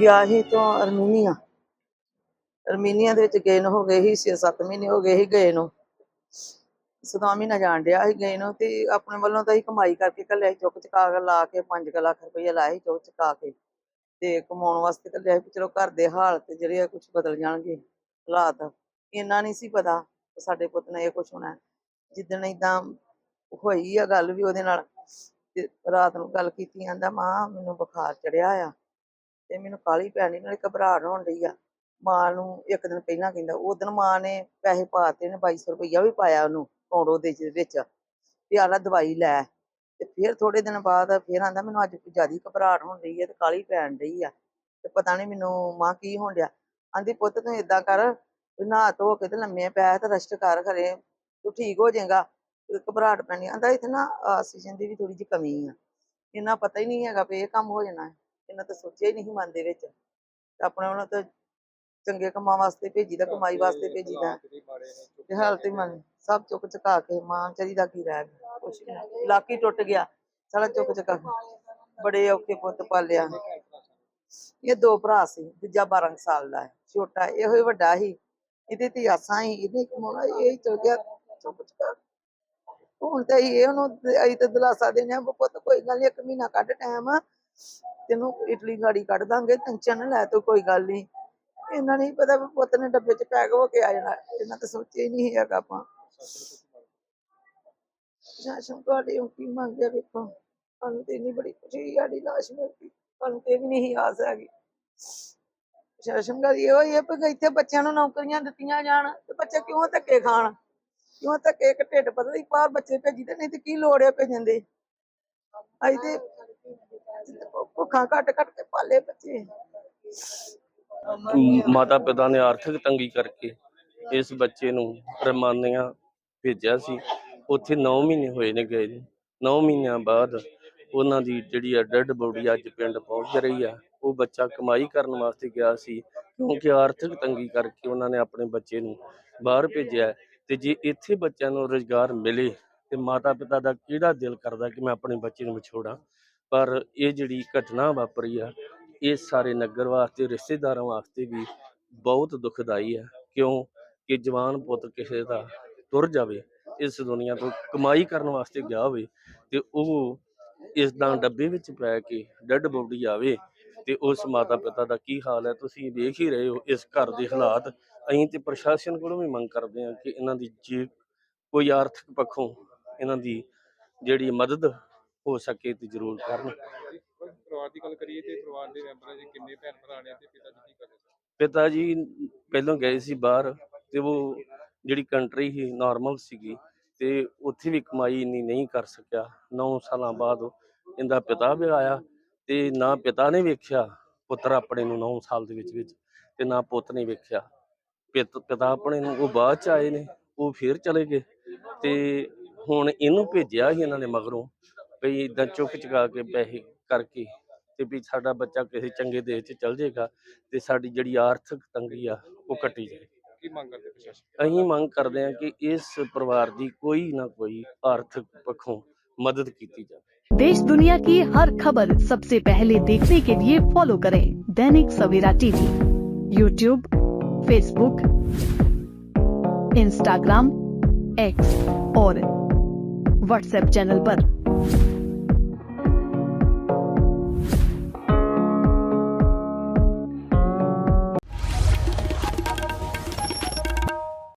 ਗਿਆ ਸੀ ਤੋਂ Armenia. Armenia ਦੇ ਵਿੱਚ ਗਏ ਨੂੰ ਹੋ ਗਏ ਸੀ 6-7 ਮਹੀਨੇ, ਹੋ ਗਏ ਸੀ ਗਏ ਨੂੰ। ਸਦਾ ਮਹੀਨਾ ਜਾਣ ਡਿਆ ਸੀ ਗਏ ਨੂੰ ਤੇ ਆਪਣੇ ਵੱਲੋਂ ਤਾਂ ਹੀ ਕਮਾਈ ਕਰਕੇ ਕੱਲਿਆ ਸੀ, ਚੁੱਕ ਚੁਕਾ ਕੇ ਲਾ ਕੇ 5 ਲੱਖ ਰੁਪਈਆ ਲਾਇਆ ਸੀ ਚੁੱਕ ਚੁਕਾ ਕੇ। ਤੇ ਕਮਾਉਣ ਵਾਸਤੇ ਕੱਲਿਆ ਸੀ ਚਲੋ ਘਰ ਦੇ ਹਾਲਤ ਜਿਹੜੇ ਆ ਕੁਝ ਬਦਲ ਜਾਣਗੇ ਹਾਲਾਤ। ਇੰਨਾ ਨਹੀਂ ਸੀ ਪਤਾ ਸਾਡੇ ਪੁੱਤ ਨੇ ਇਹ ਕੁਝ ਹੋਣਾ। ਹੈ। ਜਿੱਦਣ ਏਦਾਂ ਹੋਈ ਆ ਗੱਲ ਵੀ ਉਹਦੇ ਨਾਲ ਤੇ ਰਾਤ ਨੂੰ ਗੱਲ ਕੀਤੀ, ਆਂਦਾ ਮਾਂ ਮੈਨੂੰ ਬੁਖਾਰ ਚੜਿਆ ਆ। ਤੇ ਮੈਨੂੰ ਕਾਲੀ ਪੈਣੀ, ਨਾਲੇ ਘਬਰਾਹਟ ਹੋਣ ਰਹੀ ਆ। ਮਾਂ ਨੂੰ ਇੱਕ ਦਿਨ ਪਹਿਲਾਂ ਕਹਿੰਦਾ, ਉਸ ਦਿਨ ਮਾਂ ਨੇ ਪੈਸੇ ਪਾਤੇ ਨੇ 2200 ਰੁਪਈਆ ਵੀ ਪਾਇਆ ਉਹਨੂੰ ਕੌੜੋ ਦੇ ਵਿੱਚ। ਵੀ ਆਲਾ ਦਵਾਈ ਲੈ। ਤੇ ਫਿਰ ਥੋੜੇ ਦਿਨ ਬਾਅਦ ਫਿਰ ਆਂਦਾ, ਮੈਨੂੰ ਅੱਜ ਜ਼ਿਆਦਾ ਘਬਰਾਹਟ ਹੋਣ ਰਹੀ ਆ ਤੇ ਕਾਲੀ ਪੈਣ ਰਹੀ ਆ। ਤੇ ਪਤਾ ਨਹੀਂ ਮੈਨੂੰ ਮਾਂ ਕੀ ਹੋਣ ਡਿਆ। ਆਂਦੀ, ਪੁੱਤ ਤੂੰ ਏਦਾਂ ਕਰ ਨਹਾ ਧੋ ਕੇ ਤੇ ਲੰਮੇ ਪੈ ਤੇ ਰੈਸਟ ਕਰ ਖਰੇ ਤੂੰ ਠੀਕ ਹੋ ਜਾਏਗਾ ਘਬਰਾਹਟ ਪੈਣੀ ਆਂਦਾ, ਇੱਥੇ ਨਾ ਆਕਸੀਜਨ ਦੀ ਵੀ ਥੋੜੀ ਜਿਹੀ ਕਮੀ ਆ। ਇਹਨਾਂ ਪਤਾ ਹੀ ਨਹੀਂ ਹੈਗਾ ਵੀ ਇਹ ਕੰਮ ਹੋ ਜਾਣਾ। ਹੈ ਇਹਨਾਂ ਤਾਂ ਸੋਚਿਆ ਹੀ ਨਹੀਂ ਮਨ ਦੇ ਵਿੱਚ। ਆਪਣੇ ਉਹਨਾਂ ਤਾਂ ਚੰਗੇ ਕੰਮਾਂ ਵਾਸਤੇ ਭੇਜੀਦਾ ਕਮਾਈ ਵਾਸਤੇ ਭੇਜੀਦਾ। ਤੇ ਹਾਲਤ ਹੀ ਮਨ ਸਭ ਚੁੱਕ ਚੁਕਾ ਕੇ ਮਾਂ ਚਰੀ ਦਾ ਕੀ ਰਹਿ ਗਿਆ ਕੁਛ ਨੀ ਲੱਕ ਟੁੱਟ ਗਿਆ ਸਾਰਾ ਚੁੱਕ ਚੁਕਾ ਬੜੇ ਔਖੇ ਪੁੱਤ ਪਾਲਿਆ। ਇਹ ਦੋ ਭਰਾ ਸੀ ਦੂਜਾ 12 ਕੁ ਸਾਲ ਦਾ ਛੋਟਾ ਇਹੋ ਹੀ ਵੱਡਾ ਸੀ ਇਹਦੇ ਤੇ ਆਸਾਂ ਹੀ ਇਹਨੇ ਕਮਾਉਣਾ ਇਹ ਚਲ ਗਿਆ। ਚੁੱਕ ਚੁਕਾ। ਹੁਣ ਤੇ ਅਸੀਂ ਇਹ ਉਹਨੂੰ ਅਸੀਂ ਤੇ ਦਿਲਾਸਾ ਦੇਣੇ ਪੁੱਤ ਕੋਈ ਗੱਲ ਨੀ ਇੱਕ ਮਹੀਨਾ ਕੱਢ ਟਾਈਮ ਤੈਨੂੰ ਇਟਲੀ ਗਾੜੀ ਕੱਢ ਦਾਂਗੇ ਟੈਨਸ਼ਨ ਲੈ ਤੂੰ, ਕੋਈ ਗੱਲ ਨਹੀਂ ਇਹਨਾਂ ਨਹੀਂ ਪਤਾ ਵੀ ਪੁੱਤ ਨੇ ਡੱਬੇ 'ਚ ਪੈਕ ਹੋ ਕੇ ਆ ਜਾਣਾ, ਇਹਨਾਂ ਤਾਂ ਸੋਚਿਆ ਹੀ ਨਹੀਂ ਹੈਗਾ ਆਪਾਂ। ਸ਼ਾਸਨ ਤੁਹਾਡੇ ਉਹ ਕੀ ਮੰਗਿਆ ਵੇਖੋ। ਸਾਨੂੰ ਤੇ ਇੰਨੀ ਬੜੀ ਖੁਸ਼ੀ ਸਾਡੀ ਲਾਸ਼ ਮਿਲ ਗਈ। ਸਾਨੂੰ ਤੇ ਵੀ ਨਹੀਂ ਆਸ ਹੈਗੀ। ਸ਼ਾਸਨ ਦਾ ਇਹੋ ਹੀ ਹੈ ਕਿ ਇੱਥੇ ਬੱਚਿਆਂ ਨੂੰ ਨੌਕਰੀਆਂ ਦਿੱਤੀਆਂ ਜਾਣ, ਤੇ ਬੱਚੇ ਕਿਉਂ ਧੱਕੇ ਖਾਣ? ਕਿਉਂ ਧੱਕੇ? ਇੱਕ ਢਿੱਡ ਪਤਲੀ ਬਾਹਰ ਬੱਚੇ ਭੇਜੀ ਭੇਜੀਦੇ ਨਹੀਂ ਤੇ ਕੀ ਲੋੜ ਹੈ ਭੇਜਣ ਦੀ? ਅਸੀਂ ਤੇ ਭੁੱਖਾਂ ਘੱਟ ਘੱਟ ਕੇ ਪਾਲੇ ਬੱਚੇ ਮਾਤਾ ਪਿਤਾ ਨੇ ਆਰਥਿਕ ਤੰਗੀ ਕਰਕੇ ਇਸ ਬੱਚੇ ਨੂੰ ਰਮਾਨੀਆਂ ਭੇਜਿਆ ਸੀ। ਉੱਥੇ 9 ਮਹੀਨੇ ਹੋਏ ਨੇ ਗਏ ਨੇ। 9 ਮਹੀਨਿਆਂ ਬਾਅਦ ਉਹਨਾਂ ਦੀ ਜਿਹੜੀ ਡੈਡ ਬੋਡੀ ਅੱਜ ਪਿੰਡ ਪਹੁੰਚ ਰਹੀ ਆ, ਉਹ ਬੱਚਾ ਕਮਾਈ ਕਰਨ ਵਾਸਤੇ ਗਿਆ ਸੀ, ਕਿਉਂਕਿ ਆਰਥਿਕ ਤੰਗੀ ਕਰਕੇ ਉਹਨਾਂ ਨੇ ਆਪਣੇ ਬੱਚੇ ਨੂੰ ਬਾਹਰ ਭੇਜਿਆ ਤੇ ਜੇ ਇੱਥੇ ਬੱਚਿਆਂ ਨੂੰ ਰੁਜ਼ਗਾਰ ਮਿਲੇ ਤੇ ਮਾਤਾ ਪਿਤਾ ਦਾ ਕਿਹੜਾ ਦਿਲ ਕਰਦਾ ਕਿ ਮੈਂ ਆਪਣੇ ਬੱਚੇ ਨੂੰ ਵਿਛੋੜਾਂ? ਪਰ ਇਹ ਜਿਹੜੀ ਘਟਨਾ ਵਾਪਰੀ ਆ, ਇਹ ਸਾਰੇ ਨਗਰ ਵਾਸਤੇ, ਰਿਸ਼ਤੇਦਾਰਾਂ ਵਾਸਤੇ ਵੀ ਬਹੁਤ ਦੁਖਦਾਈ ਆ। ਕਿਉਂ ਕਿ ਜਵਾਨ ਪੁੱਤ ਕਿਸੇ ਦਾ ਤੁਰ ਜਾਵੇ, ਇਸ ਦੁਨੀਆ ਤੋਂ ਕਮਾਈ ਕਰਨ ਵਾਸਤੇ ਗਿਆ ਹੋਵੇ ਤੇ ਉਹ ਇਸ ਦਾ ਡੱਬੇ ਵਿੱਚ ਪੈ ਕੇ ਡੈੱਡ ਬੋਡੀ ਆਵੇ ਤੇ ਉਸ ਮਾਤਾ ਪਿਤਾ ਦਾ ਕੀ ਹਾਲ ਹੈ, ਤੁਸੀਂ ਦੇਖ ਹੀ ਰਹੇ ਹੋ ਇਸ ਘਰ ਦੇ ਹਾਲਾਤ। ਅਸੀਂ ਤੇ ਪ੍ਰਸ਼ਾਸਨ ਕੋਲੋਂ ਵੀ ਮੰਗ ਕਰਦੇ ਹਾਂ ਕਿ ਇਹਨਾਂ ਦੀ ਜੇ ਕੋਈ ਆਰਥਿਕ ਪੱਖੋਂ ਇਹਨਾਂ ਦੀ ਜਿਹੜੀ ਮਦਦ ਹੋ ਸਕੇ ਤੇ ਜ਼ਰੂਰ ਕਰਨ। ਪਰਿਵਾਰ ਦੀ ਗੱਲ ਕਰੀਏ ਤੇ ਪਰਿਵਾਰ ਦੇ ਮੈਂਬਰਾਂ ਦੇ ਕਿੰਨੇ ਭੈਣ ਭਰਾ ਨੇ ਤੇ ਪਿਤਾ ਜੀ ਕੀ ਕਰਦੇ ਸਨ? ਪਿਤਾ ਜੀ ਪਹਿਲਾਂ ਗਏ ਸੀ ਬਾਹਰ ਤੇ ਉਹ ਜਿਹੜੀ ਕੰਟਰੀ ਸੀ ਨਾਰਮਲ ਸੀਗੀ ਤੇ ਉੱਥੇ ਵੀ ਕਮਾਈ ਇੰਨੀ ਨਹੀਂ ਕਰ ਸਕਿਆ। 9 ਸਾਲਾਂ ਬਾਅਦ ਇਹਦਾ ਪਿਤਾ ਵੀ ਆਇਆ ਤੇ ਨਾ ਪਿਤਾ ਨੇ ਵੇਖਿਆ ਪੁੱਤਰ ਆਪਣੇ ਨੂੰ 9 ਸਾਲ ਦੇ ਵਿੱਚ ਵਿੱਚ ਤੇ ਨਾ ਪੁੱਤ ਨੇ ਵੇਖਿਆ। ਪਿਤ- ਪਿਤਾ ਆਪਣੇ ਨੂੰ ਉਹ ਬਾਅਦ ਚ ਆਏ ਨੇ ਉਹ ਫੇਰ ਚਲੇ ਗਏ ਤੇ ਹੁਣ ਇਹਨੂੰ ਭੇਜਿਆ ਸੀ ਇਹਨਾਂ ਨੇ ਮਗਰੋਂ ਵੀ ਇਦਾਂ ਚੁੱਕ ਚੁਕਾ ਕੇ ਪੈਸੇ ਕਰਕੇ ਤੇ ਵੀ ਸਾਡਾ ਬੱਚਾ ਕਿਸੇ ਚੰਗੇ ਦੇਸ਼ 'ਚ ਚਲ ਜਾਏਗਾ ਤੇ ਸਾਡੀ ਜਿਹੜੀ ਆਰਥਿਕ ਤੰਗੀ ਆ ਉਹ ਕੱਟੀ ਜਾਏ ਕੀ ਮੰਗ ਕਰਦੇ ਪ੍ਰਸ਼ਾਸਨ ਅਸੀਂ ਮੰਗ ਕਰਦੇ ਹਾਂ ਕਿ ਇਸ ਪਰਿਵਾਰ ਦੀ ਕੋਈ ਨਾ ਕੋਈ ਆਰਥਿਕ ਪੱਖੋਂ ਮਦਦ ਕੀਤੀ ਜਾਵੇ देश दुनिया की हर खबर सबसे पहले देखने के लिए फॉलो करें Dainik Savera TV YouTube Facebook Instagram X और व्हाट्सएप चैनल पर।